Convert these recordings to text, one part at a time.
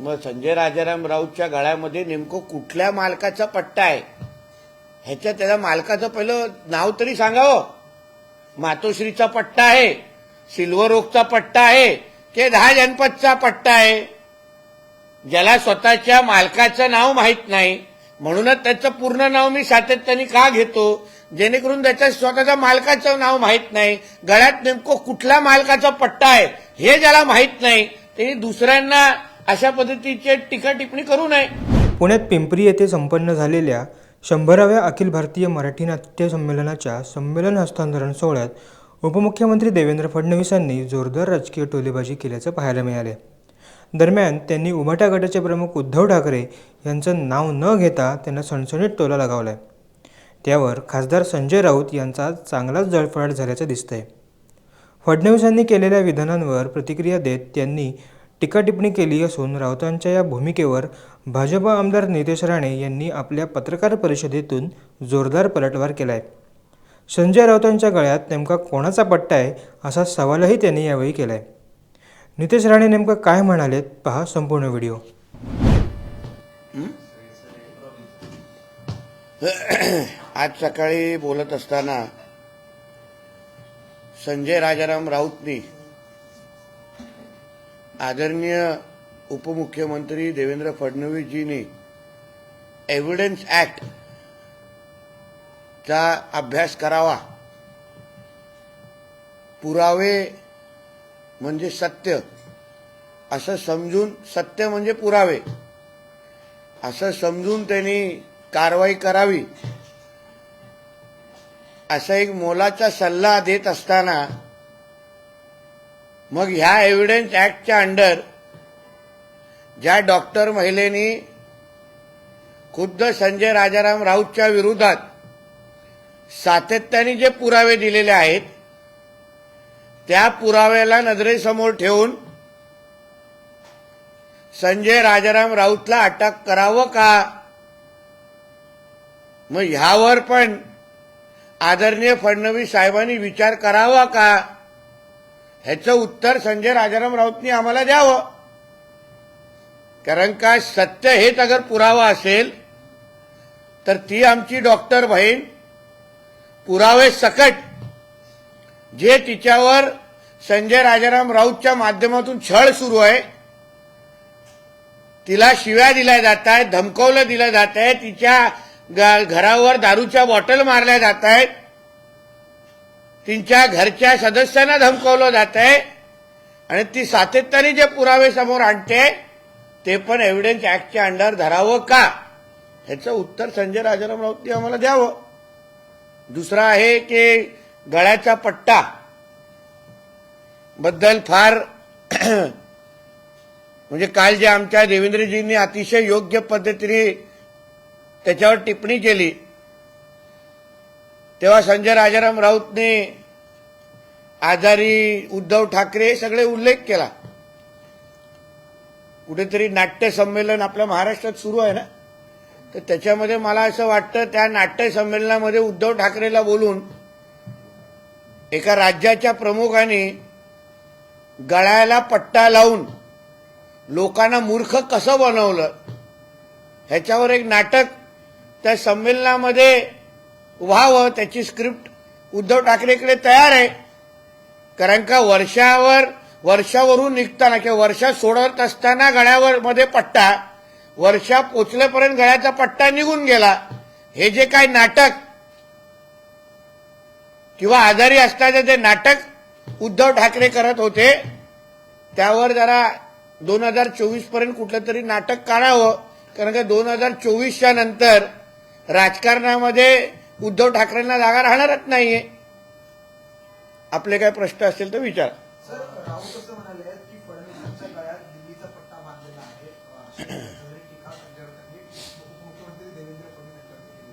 मग संजय राजाराम राऊतच्या गळ्यामध्ये नेमकं कुठल्या मालकाचा पट्टा आहे? ह्याच्या त्याला मालकाचं पहिलं नाव तरी सांगावं. मातोश्रीचा पट्टा आहे सिल्वर ओकचा पट्टा आहे की दहा जनपदचा पट्टा आहे. ज्याला स्वतःच्या मालकाचं नाव माहीत नाही म्हणूनच त्याचं पूर्ण नाव मी सातत्याने का घेतो? जेणेकरून त्याच्या स्वतःच्या मालकाचं नाव माहीत नाही गळ्यात नेमकं कुठल्या मालकाचा पट्टा आहे हे ज्याला माहीत नाही त्यांनी दुसऱ्यांना अशा पद्धतीचे टीका टिप्पणी करू नये. पुण्यात पिंपरी येथे संपन्न झालेल्या शंभराव्या अखिल भारतीय मराठी नाट्य संमेलनाच्या संमेलन हस्तांतरण सोहळ्यात उपमुख्यमंत्री देवेंद्र फडणवीसांनी जोरदार राजकीय टोलेबाजी केल्याचं पाहायला मिळाले. दरम्यान त्यांनी उभाटा गटाचे प्रमुख उद्धव ठाकरे यांचं नाव न घेता त्यांना सणसणीत टोला लगावलाय. त्यावर खासदार संजय राऊत यांचा चांगलाच जळफळाट झाल्याचं दिसतंय. फडणवीसांनी केलेल्या विधानांवर प्रतिक्रिया देत त्यांनी टीकाटिप्पणी केली असून राऊतांच्या या भूमिकेवर भाजपा आमदार नितेश राणे यांनी आपल्या पत्रकार परिषदेतून जोरदार पलटवार केला आहे संजय राऊतांच्या गळ्यात नेमका कोणाचा पट्टा आहे असा सवालही त्यांनी यावेळी केला आहे नितेश राणे नेमकं काय म्हणालेत पहा संपूर्ण व्हिडिओ. आज सकाळी बोलत असताना संजय राजाराम राऊतनी आदरणीय उपमुख्यमंत्री देवेंद्र फडणवीसजींनी एव्हिडन्स ऍक्ट चा अभ्यास करावा. पुरावे म्हणजे सत्य. असं समजून सत्य म्हणजे पुरावे. असं समजून त्यांनी कारवाई करावी. असा एक मोलाचा सल्ला देत असताना मग ह्या एव्हिडन्स ऍक्टच्या अंडर ज्या डॉक्टर महिलेनी खुद्द संजय राजाराम राऊतच्या विरोधात सातत्याने जे पुरावे दिलेले आहेत त्या पुराव्याला नजरेसमोर ठेवून संजय राजाराम राऊतला अटक करावं का? मग ह्यावर पण आदरणीय फडणवीस साहेबांनी विचार करावा का? ह्याचं उत्तर संजय राजाराम राऊतनी आम्हाला द्यावं. कारण का सत्य हेच अगर पुरावा असेल तर ती आमची डॉक्टर बहीण पुरावे सकट जे तिच्यावर संजय राजाराम राऊतच्या माध्यमातून छळ सुरू आहे तिला शिव्या दिल्या जात आहेत धमकवलं दिलं जात आहे तिच्या घरावर दारूच्या बॉटल मारल्या जात आहेत तिच्या घरच्या सदस्यांना धमकवलं जात आहे आणि ती सातत्याने जे पुरावे समोर आणते ते पण एव्हिडन्स ऍक्टच्या अंडर धरावं का? ह्याचं उत्तर संजय राजाराम राऊतनी आम्हाला द्यावं. दुसरा आहे की गळ्याचा पट्टा बद्दल फार म्हणजे काल जे आमच्या देवेंद्रजींनी अतिशय योग्य पद्धतीने त्याच्यावर टिप्पणी केली तेव्हा संजय राजाराम राऊतने आजारी उद्धव ठाकरे हे सगळे उल्लेख केला. कुठेतरी नाट्य संमेलन आपल्या महाराष्ट्रात सुरू आहे ना? तर त्याच्यामध्ये मला असं वाटतं त्या नाट्य संमेलनामध्ये उद्धव ठाकरेला बोलून एका राज्याच्या प्रमुखाने गळ्याला पट्टा लावून लोकांना मूर्ख कसं बनवलं? ह्याच्यावर एक नाटक त्या संमेलनामध्ये व्हावं त्याची स्क्रिप्ट उद्धव ठाकरेकडे तयार आहे. कारण का वर्षावर वर्षावरून निघताना किंवा वर्षा सोडत असताना गळ्यावर मध्ये पट्टा वर्षा पोचल्यापर्यंत गळ्याचा पट्टा निघून गेला. हे जे काय नाटक किंवा आजारी असताना जे नाटक उद्धव ठाकरे करत होते त्यावर जरा दोन हजार चोवीसपर्यंत कुठलं तरी नाटक काढावं. कारण का दोन हजार चोवीसच्या नंतर राजकारणामध्ये उद्धव ठाकरेंना जागा राहणारच नाहीये. आपले काय प्रश्न असतील तर विचारा.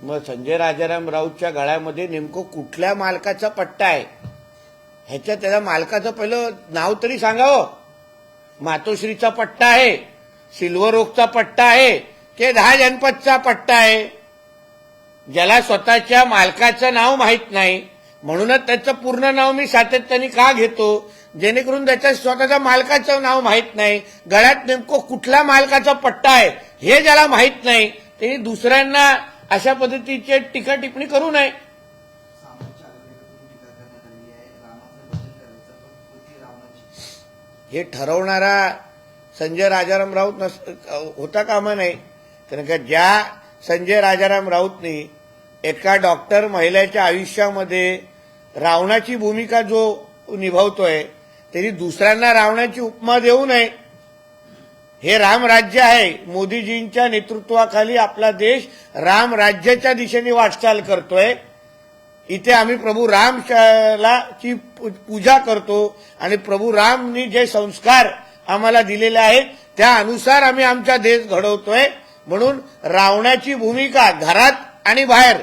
मग संजय राजाराम राऊतच्या गळ्यामध्ये नेमकं कुठल्या मालकाचा पट्टा आहे? ह्याच्या त्याला मालकाचं पहिलं नाव तरी सांगावं. मातोश्रीचा पट्टा आहे सिल्वर ओकचा पट्टा आहे की दहा जनपदचा पट्टा आहे. ज्याला स्वतःच्या मालकाचं नाव माहीत नाही म्हणूनच त्याचं पूर्ण नाव मी सातत्याने का घेतो? जेणेकरून त्याच्या स्वतःच्या मालकाचं नाव माहीत नाही. गळ्यात नेमकं कुठल्या मालकाचा पट्टा आहे हे ज्याला माहीत नाही ते दुसऱ्यांना अशा पद्धतीचे टीका टिप्पणी करू नये. हे ठरवणारा संजय राजाराम राऊत नस होता कामा नाही कारण का ज्या संजय राजाराम राऊतनी एका डॉक्टर महिलेच्या आयुष्यामध्ये रावणाची भूमिका जो निभावतोय तरी दुसऱ्यांना रावणाची उपमा देऊ नये. हे रामराज्य आहे. मोदीजींच्या नेतृत्वाखाली आपला देश रामराज्याच्या दिशेने वाटचाल करतोय. इथे आम्ही प्रभू रामला ची पूजा करतो आणि प्रभू रामनी जे संस्कार आम्हाला दिलेले आहेत त्या अनुसार आम्ही आमचा देश घडवतोय. म्हणून रावणाची भूमिका घरात आणि बाहेर